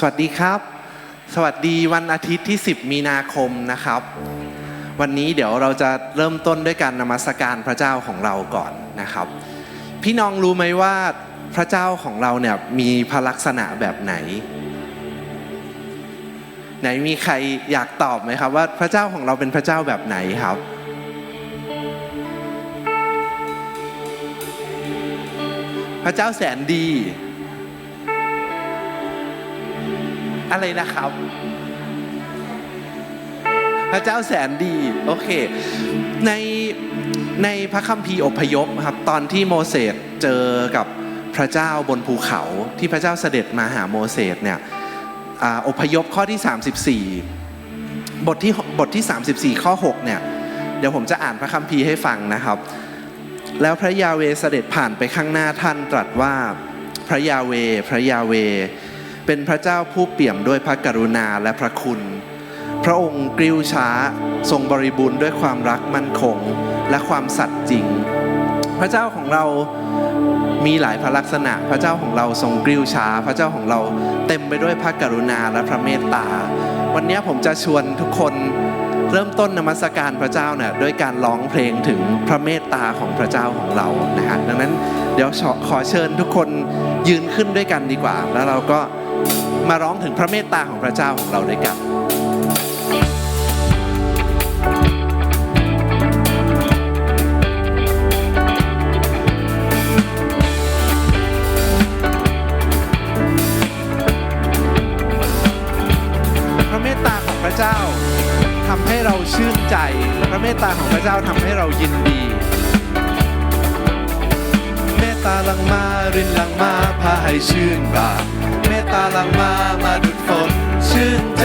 สวัสดีครับ สวัสดีวันอาทิตย์ที่ 10 มีนาคมนะครับ วันนี้เดี๋ยวเราจะเริ่มต้นด้วยการนมัสการพระเจ้าของเราก่อนนะครับ พี่น้องรู้ไหมว่าพระเจ้าของเราเนี่ยมีพระลักษณะแบบไหน ไหนมีใครอยากตอบไหมครับว่าพระเจ้าของเราเป็นพระเจ้าแบบไหนครับ พระเจ้าแสนดี อะไรนะครับ พระเจ้าแสนดี โอเค ในในพระคัมภีร์อพยพครับ ตอนที่โมเสสเจอกับพระเจ้าบนภูเขาที่พระเจ้าเสด็จมาหาโมเสสเนี่ยอพยพข้อที่ 34 บทที่บทที่ 34 ข้อ 6 เนี่ย เดี๋ยวผมจะอ่านพระคัมภีร์ให้ฟังนะครับ แล้วพระยาเวเสด็จผ่านไปข้างหน้าท่านตรัสว่าพระยาเว พระยาเว เป็นพระเจ้าผู้เปี่ยมด้วยพระกรุณาและพระคุณ พระองค์กริ้วช้า ทรงบริบูรณ์ด้วยความรักมั่นคง และความสัตย์จริง พระเจ้าของเรามีหลายพระลักษณะ พระเจ้าของเราทรงกริ้วช้า พระเจ้าของเราเต็มไปด้วยพระกรุณาและพระเมตตา วันนี้ผมจะชวนทุกคนเริ่มต้นนมัสการพระเจ้าเนี่ยด้วยการร้องเพลงถึงพระเมตตาของพระเจ้าของเรานะฮะดังนั้นเดี๋ยวขอขอเชิญทุกคนยืนขึ้นด้วยกันดีกว่า แล้วเราก็ มาร้องถึงพระเมตตาของพระเจ้าของเราด้วยกันพระเมตตาของพระเจ้าทำให้เราชื่นใจพระเมตตาของพระเจ้าทำให้เรายินดี เมตตาลังมารินลังมาพาให้ชื่นบาน ตตาหลังมามาดุดฝนชื่นใจ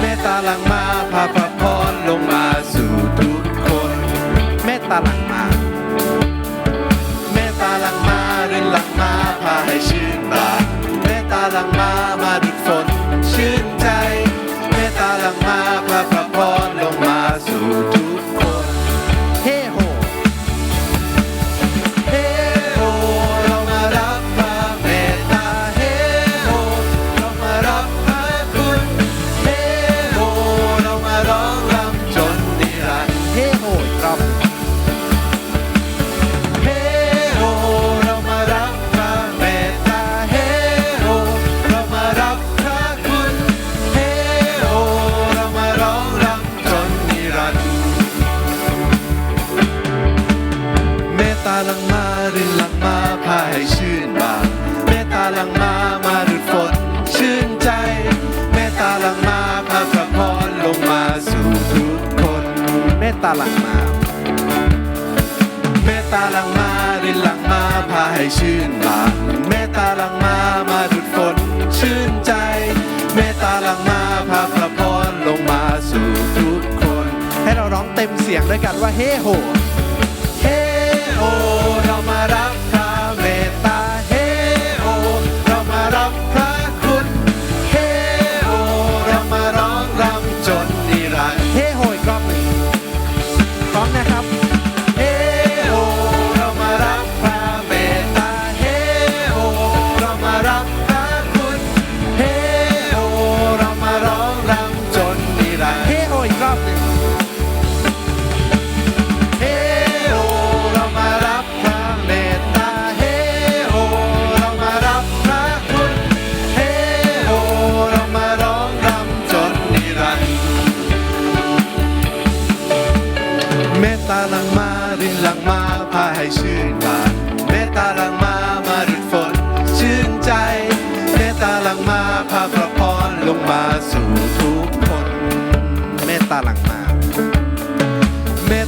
เมตตาหลังมาพาพระพรลงมาสู่ทุกคน เมตตาหลังมา เมตตาหลังมารินหลังมาพาให้ชื่นบานเมตตาหลังมามาดุดฝนชื่นใจ เมตตาหลังมาพา เมตตาหลังมามาดุดฝนชื่นใจ เมตตาหลังมาพาพระพรลงมาสู่ทุกคน ให้เราร้องเต็มเสียงด้วยกันว่าเฮ้โห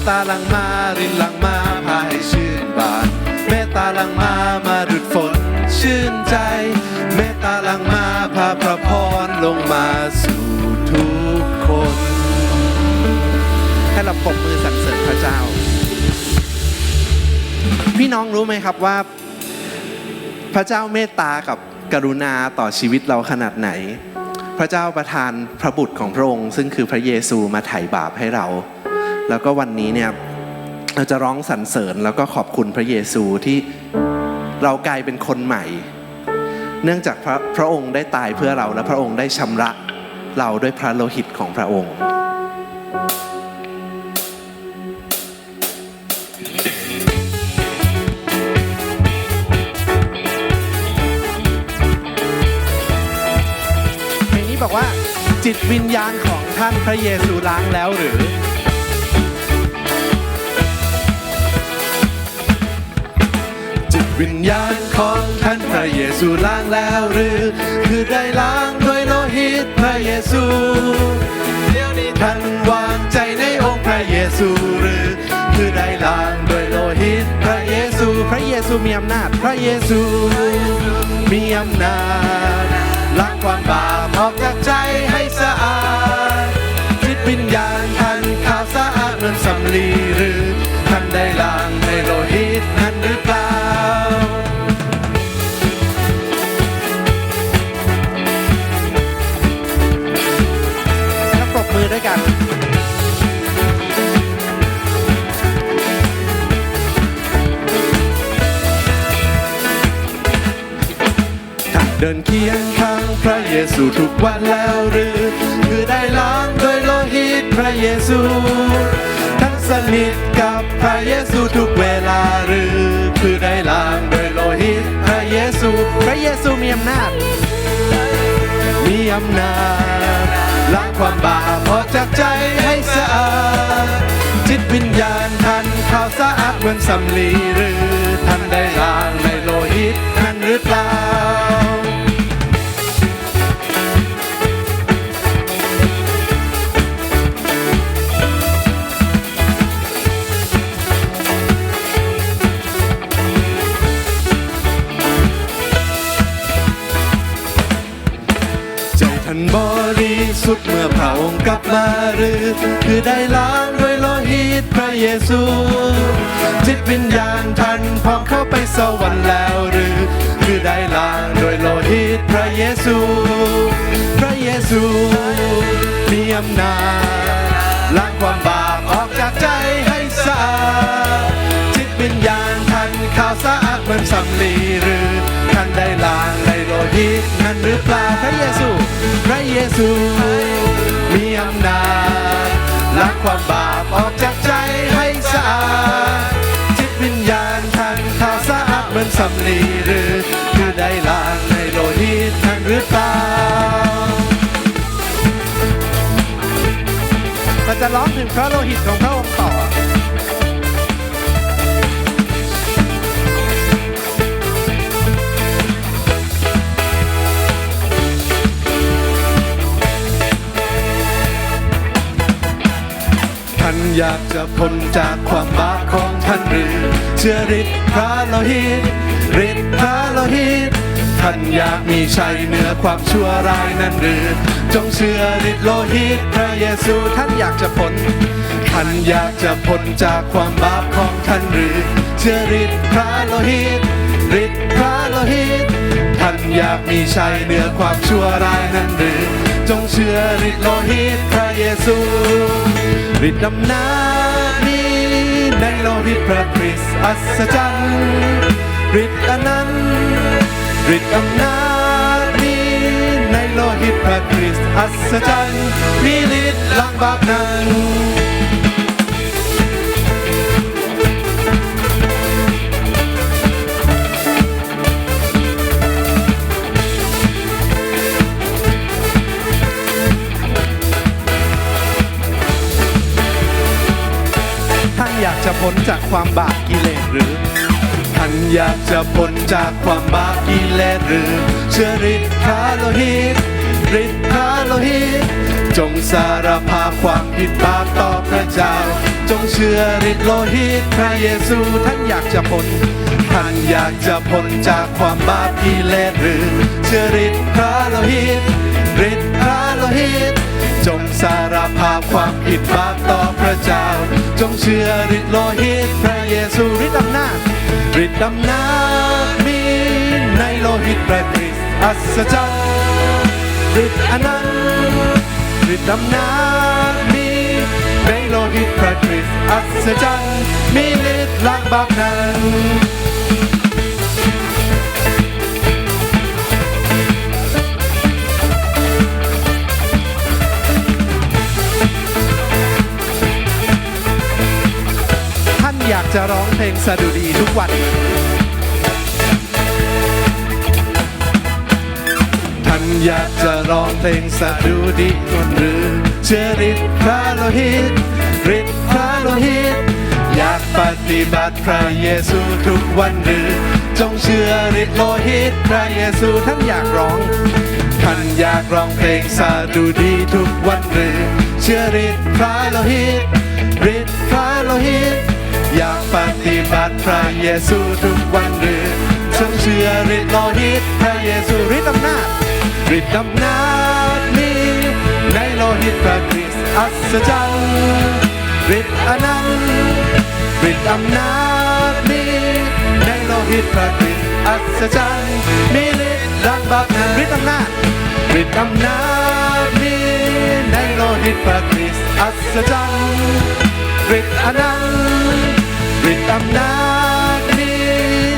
ตตาหลังมารินหลังมาพาให้ชื่นบานเมตตาหลังมามาดุดฝนชื่นใจ เมตตาหลังมาพาพระพรลงมาสู่ทุกคน ให้เราปรบมือสรรเสริญพระเจ้า พี่น้องรู้ไหมครับว่า พระเจ้าเมตตากับกรุณาต่อชีวิตเราขนาดไหน พระเจ้าประทานพระบุตรของพระองค์ ซึ่งคือพระเยซูมาไถ่บาปให้เรา แล้วก็วันนี้เนี่ยเราจะร้องสรรเสริญแล้วก็ขอบคุณพระเยซูที่เรากลายเป็นคนใหม่ เนื่องจากพระพระองค์ได้ตายเพื่อเราและพระองค์ได้ชำระเราด้วยพระโลหิตของพระองค์เพลงนี้บอกว่าจิตวิญญาณของท่านพระเยซูล้างแล้วหรือ วิญญาณของท่านพระเยซูล้างแล้วหรือ คือได้ล้างด้วยโลหิตพระเยซูเดี๋ยวนี้ท่านวางใจในองค์พระเยซูหรือ คือได้ล้างด้วยโลหิตพระเยซู พระเยซูมีอำนาจพระเยซู มีอำนาจล้างความบาปออกจากใจให้สะอาดจิตวิญญาณท่านขาวสะอาดเหมือนสำลีหรือท่านได้ล้างในโลหิตนั้น พียงข้างพระเยซูทุกวันแล้วหรือ คือได้ล้างด้วยโลหิตพระเยซูท่านสนิทกับพระเยซูทุกเวลาหรือ คือได้ล้างด้วยโลหิตพระเยซู พระเยซูมีอำนาจ มีอำนาจล้างความบาปออกจากใจให้สะอาดจิตวิญญาณท่านขาวสะอาดเหมือนสำลีหรือท่านได้ล้างในโลหิตนั้นหรือเปล่า สุทธิ์เมื่อพระองค์กลับมาหรือ คือได้ล้างด้วยโลหิตพระเยซู จิตวิญญาณท่านพร้อมเข้าไปสวรรค์แล้วหรือ คือได้ล้างด้วยโลหิตพระเยซู พระเยซูมีอำนาจล้างความบาปออกจากใจให้สะอาดจิตวิญญาณท่านขาวสะอาดเหมือนสำลีหรือท่านได้ล้างในโลหิตนั้นหรือเปล่าพระเยซู พระเยซู มีอำนาจล้างความบาปออกจากใจให้สะอาด จิตวิญญาณท่านขาวสะอาดเหมือนสำลีหรือคือได้ล้างในโลหิตนั้หรือเปล่าเราจะร้องถึงพระโลหิตของพระองค์ต่อ อยากจะพ้นจากความบาปของท่านหรือเชื่อฤทธิ์พระโลหิตฤทธิ์พระโลหิตท่านอยากมีชัยเหนือความชั่วร้ายนั้นหรือ จงเชื่อฤทธิ์โลหิตพระเยซูท่านอยากจะพ้นท่านอยากจะพ้นจากความบาปของท่านหรือ เชื่อฤทธิ์พระโลหิตฤทธิ์พระโลหิตท่านอยากมีชัยเหนือความชั่วร้ายนั้นหรือ จงเชื่อฤทธิ์โลหิตพระเยซูฤทธิ์อำนาจนี้ในโลหิตพระคริสต์อัศจรรย์ฤทธิ์อนันต์ฤทธิ์อำนาจนี้ในโลหิตพระคริสต์อัศจรรย์มีฤทธิ์ล้างบาปนั้น จากความบาปกิเลสหรือ ท่านอยากจะพ้นจากความบาปกิเลสหรือ เชื่อฤทธิ์พระโลหิตฤทธิ์พระโลหิต จงสารภาพความผิดบาปต่อพระเจ้า จงเชื่อฤทธิ์โลหิตพระเยซูท่านอยากจะพ้นท่านอยากจะพ้นจากความบาปกิเลสหรือ เชื่อฤทธิ์พระโลหิตฤทธิ์พระโลหิต จงสารภาพความผิดบาปต่อพระเจ้า จงเชื่อฤทธิ์โลหิตพระเยซูฤทธิ์อำนาจฤทธิ์อำนาจมีในโลหิตพระคริสต์อัศจรรย์ฤทธิ์อนันต์ฤทธิ์อำนาจมีในโลหิตพระคริสต์อัศจรรย์มีฤทธิ์ล้างบาปนั้น จะร้องเพลงสดุดีทุกวัน ท่านอยากจะร้องเพลงสดุดีคนหรือเชื่อฤทธิ์พระโลหิตฤทธิ์พระโลหิต อยากปฏิบัติพระเยซูทุกวันหรือ จงเชื่อฤทธิ์โลหิตพระเยซูท่านอยากร้อง ท่านอยากร้องเพลงสดุดีทุกวันหรือ เชื่อฤทธิ์พระโลหิตฤทธิ์พระโลหิต อยากปฏิบัติพระเยซูทุกวันหรือจงเชื่อฤทธิ์โลหิตพระเยซูฤทธิ์อำนาจฤทธิ์อำนาจมีในโลหิตพระคริสต์อัศจรรย์ฤทธิ์อนันต์ฤทธิ์อำนาจมีในโลหิตพระคริสต์อัศจรรย์มีฤทธิ์ดังบาปฤทธิ์อำนาจฤทธิ์อำนาจมีในโลหิตพระคริสต์อัศจรรย์ฤทธิ์อนันต์ ฤทธิ์อำนาจมี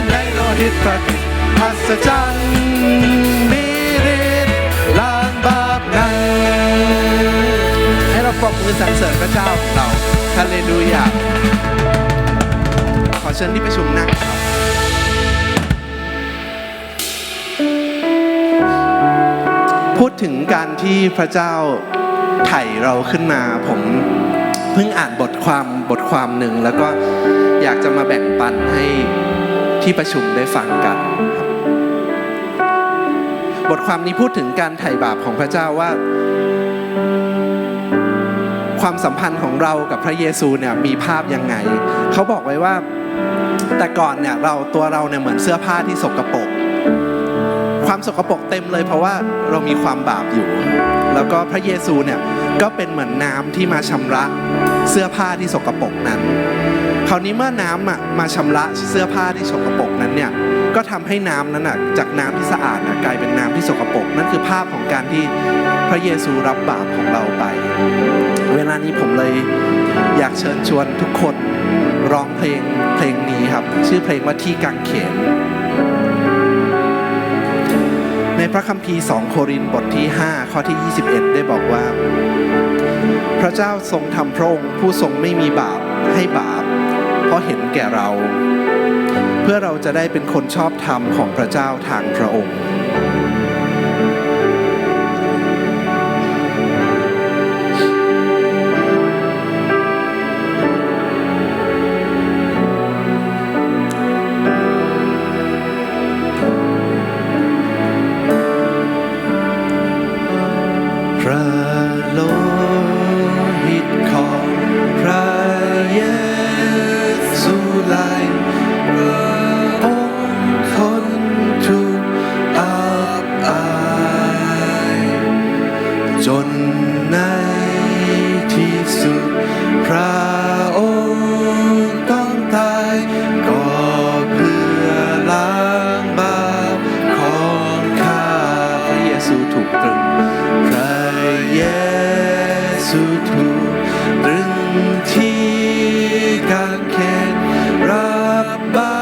ในโลหิตพระคริสต์อัศจรรย์มีฤทธิ์ล้างบาปนั้นให้เราปรบมือสรรเสริญพระเจ้าของเราฮาเลลูยาขอเชิญที่ประชุมนั่งครับพูดถึงการที่พระเจ้าไถ่เราขึ้นมาผมเพิ่งอ่านบทความบทความหนึ่งแล้วก็ อยากจะมาแบ่งปันให้ที่ประชุมได้ฟังกันครับ บทความนี้พูดถึงการไถ่บาปของพระเจ้าว่า ความสัมพันธ์ของเรากับพระเยซูเนี่ยมีภาพยังไง เขาบอกไว้ว่าแต่ก่อนเนี่ยเราตัวเราเนี่ยเหมือนเสื้อผ้าที่สกปรกความสกปรกเต็มเลยเพราะว่าเรามีความบาปอยู่ แล้วก็พระเยซูเนี่ย ก็เป็นเหมือนน้ำที่มาชำระเสื้อผ้าที่สกปรกนั้น คราวนี้เมื่อน้ำอะมาชำระเสื้อผ้าที่สกปรกนั้นเนี่ยก็ทำให้น้ำนั้นอะจากน้ำที่สะอาดน่ะกลายเป็นน้ำที่สกปรกนั่นคือภาพของการที่พระเยซูรับบาปของเราไป เวลานี้ผมเลยอยากเชิญชวนทุกคนร้องเพลงเพลงนี้ครับ ชื่อเพลงว่าที่กังเขน ในพระคัมภีร์ 2 โครินธ์บทที่ 5 ข้อที่ 21 ได้บอกว่า พระเจ้าทรงทำพระองค์ผู้ทรงไม่มีบาปให้บาป เพราะเห็นแก่เรา เพื่อเราจะได้เป็นคนชอบธรรมของพระเจ้าทางพระองค์ กางเขนรับบา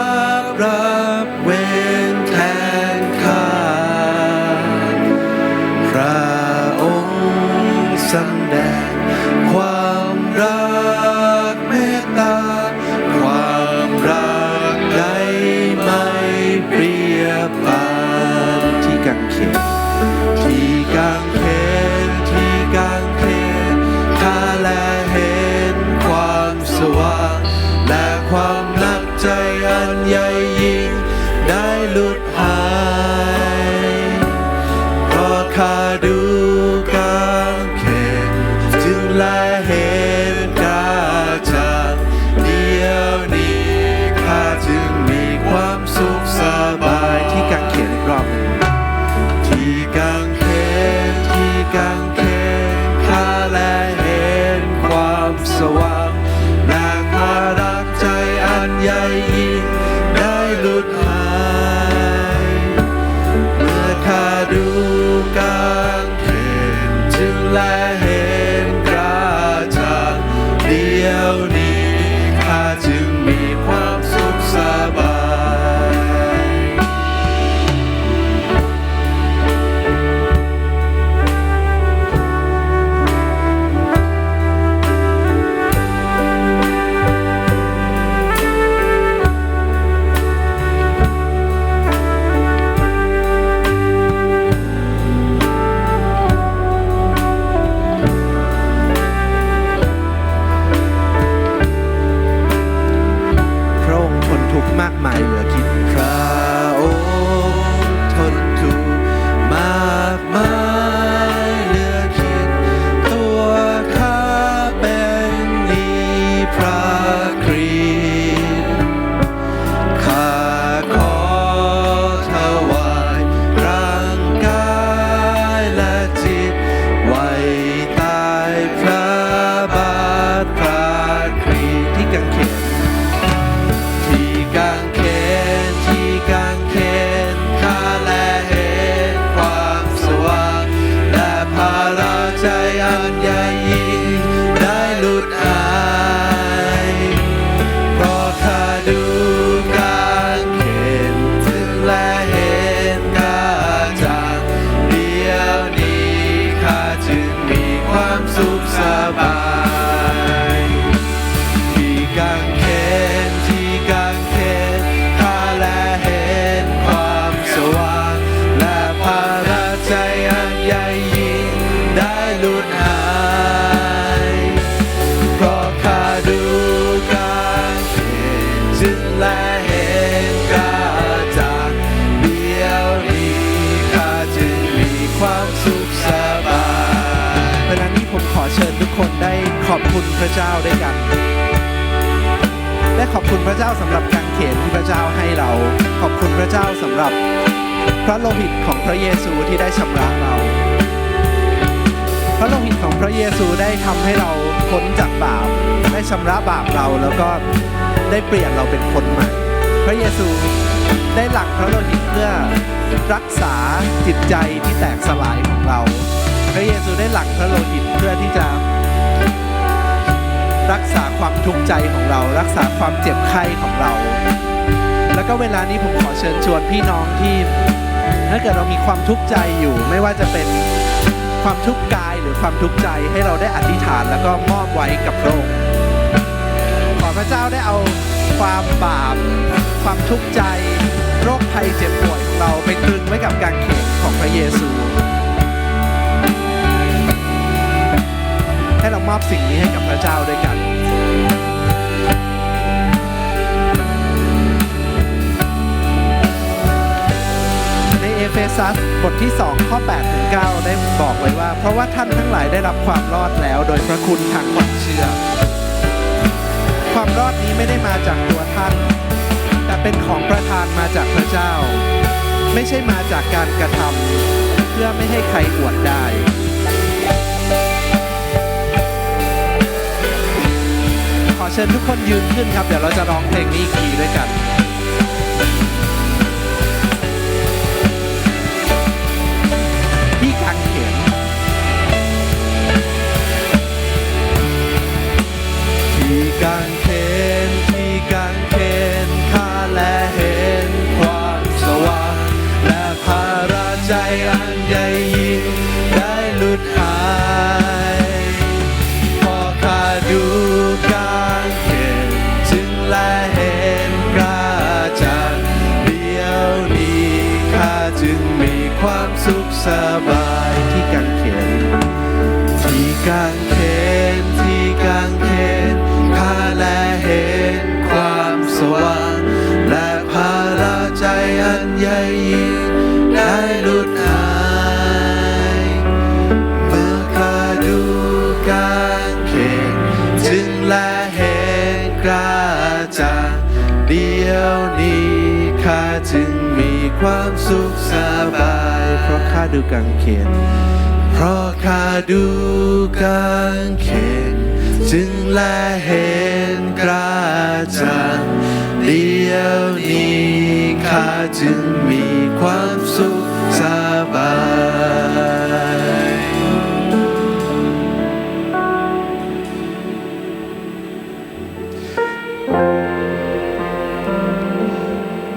เชิญทุกคนได้ขอบคุณพระเจ้าด้วยกัน และขอบคุณพระเจ้าสำหรับกางเขนที่พระเจ้าให้เรา ขอบคุณพระเจ้าสำหรับพระโลหิตของพระเยซูที่ได้ชำระเรา พระโลหิตของพระเยซูได้ทำให้เราพ้นจากบาปได้ชำระบาปเราแล้วก็ได้เปลี่ยนเราเป็นคนใหม่ พระเยซูได้หลั่งพระโลหิตเพื่อรักษาจิตใจที่แตกสลายของเรา ระเยซูได้หลั่งพระโลหิตเพื่อที่จะ รักษาความทุกข์ใจของเรา รักษาความเจ็บไข้ของเรา แล้วก็เวลานี้ผมขอเชิญชวนพี่น้องที่ถ้าเกิดเรามีความทุกข์ใจอยู่ ไม่ว่าจะเป็นความทุกข์กายหรือความทุกข์ใจให้เราได้อธิษฐานแล้วก็มอบไว้กับพระองค์ขอพระเจ้าได้เอาความบาป ความทุกข์ใจ โรคภัยเจ็บป่วยของเราไปตรึงไว้กับกางเขนของพระเยซู ให้เรามอบสิ่งนี้ให้กับพระเจ้าด้วยกันในเอเฟซัสบทที่ 2 ข้อ8ถึง9ได้บอกไว้ว่า เพราะว่าท่านทั้งหลายได้รับความรอดแล้ว โดยพระคุณทางความเชื่อ ความรอดนี้ไม่ได้มาจากตัวท่าน แต่เป็นของประทานมาจากพระเจ้า ไม่ใช่มาจากการกระทำเพื่อไม่ให้ใครอวดได้ เชิญทุกคนยืนขึ้นครับ เดี๋ยวเราจะร้องเพลงนี้อีกทีด้วยกัน ได้หลุดหายเมื่อข้าดูกางเขนจึงและเห็นกระจ่าเดียวนี้ข้าจึงมีความสุขสบาย เพราะข้าดูกางเขนเพราะข้าดูกางเขนจึงและเห็นกระจ่างเดียวนี้ข้าจึงมี ความสุขสบาย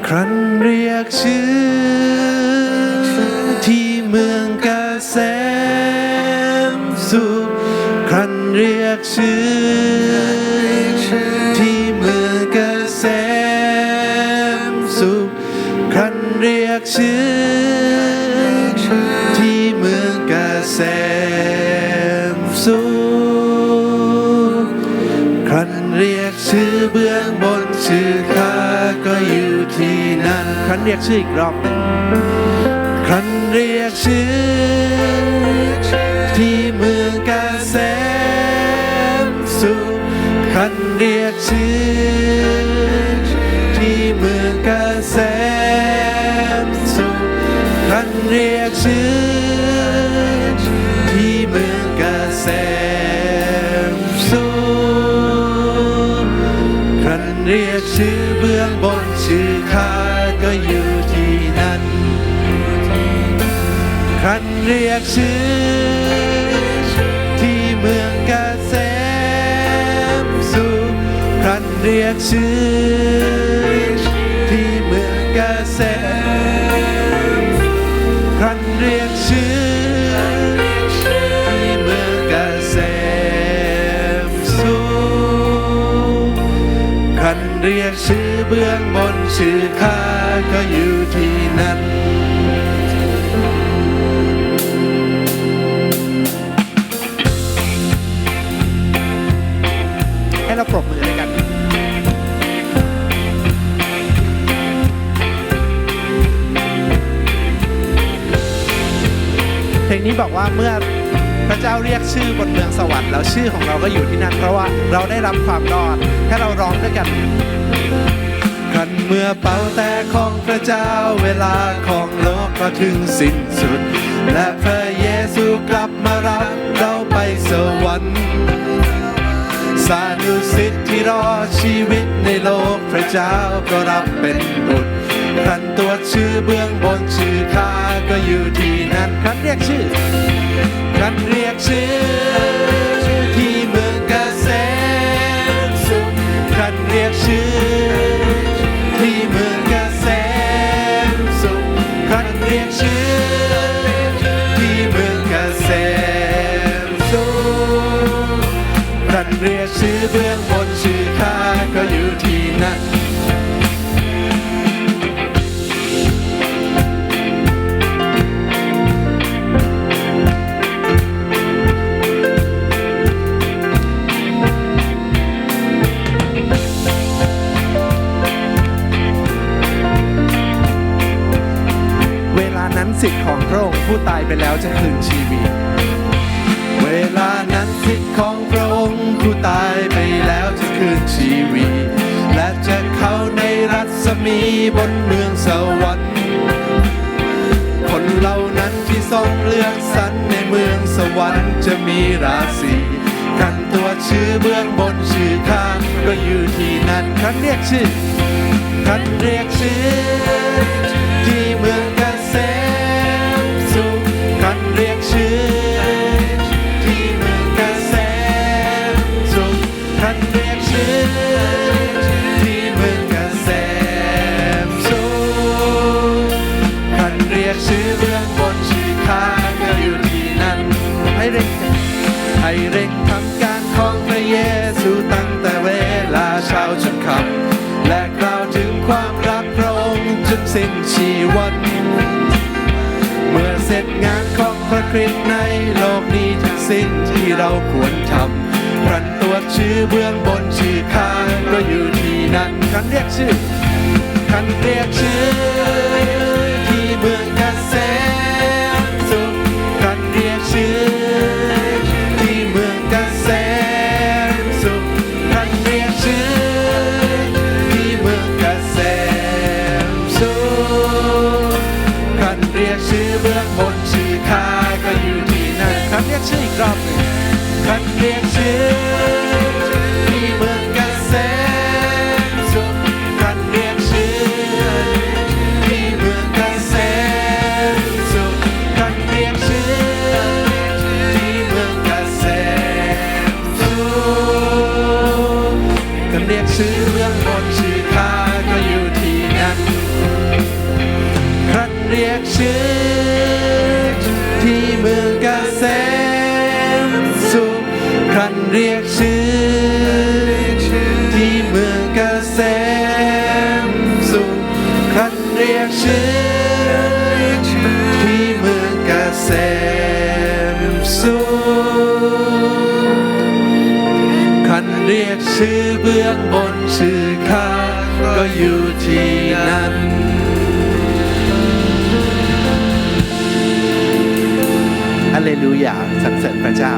ครั้นเรียกชื่อ ที่เมืองกเกษมสุข ครั้นเรียกชื่อ กชื่อที่เมืองกเกษมสุขครั้นเรียกชื่อเบื้องบนชื่อข้าก็อยู่ที่นั่นครั้นเรียกชื่ออีกรอบหนึ่งครั้นเรียกชื่อที่เมืองกเกษมสุขครั้นเรียกชื่อที่เมืองกเกษม ชื่อที่เมืองกาเกษมสุขครั้นเรียกชื่อเบื้องบนชื่อข้าก็อยู่ที่นั่นครั้นเรียกชื่อที่เมืองกาเกษมสุขครั้นเรียกชื่อ เรียกชื่อเบื้องบนชื่อข้าก็อยู่ที่นั้น ให้เราปรบมือด้วยกัน เพลงนี้บอกว่าเมื่อ พระเจ้าเรียกชื่อบนเมืองสวรรค์แล้วชื่อของเราก็อยู่ที่นั่น เพราะว่าเราได้รับความรอดให้เราร้องด้วยกันคันเมื่อเป่าแต่ของพระเจ้าเวลาของโลกก็ถึงสิ้นสุด และพระเยซูกลับมารับเราไปสวรรค์สานุสิทธิ์ที่รอชีวิตในโลกพระเจ้าก็รับเป็นบุตร ครันตัวชื่อเบื้องบนชื่อข้าก็อยู่ที่นั่นครันเรียกชื่อครันเรียกชื่อที่เมืองเกษมสุขครันเรียกชื่อ เลือกสรรในเมืองสวรรค์จะมีราศีขันตัวชื่อเบื้องบนชื่อข้างก็อยู่ที่นั่นขันเรียกชื่อขันเรียกชื่อที่เมืองเกษมสุขขันเรียกชื่อที่เมืองเกษมสุขขันเรียกชื่อ สิ้นชีวัน เมื่อเสร็จงานของพระคริสต์ในโลกนี้ทั้งสิ้นที่เราควรทำครันตรวจชื่อเบื้องบนชื่อข้าก็อยู่ที่นั่นคันเรียกชื่อคันเรียกชื่อ บนชื่อข้าก็อยู่ที่นั้นฮาเลลูยาสรรเสริญพระเจ้า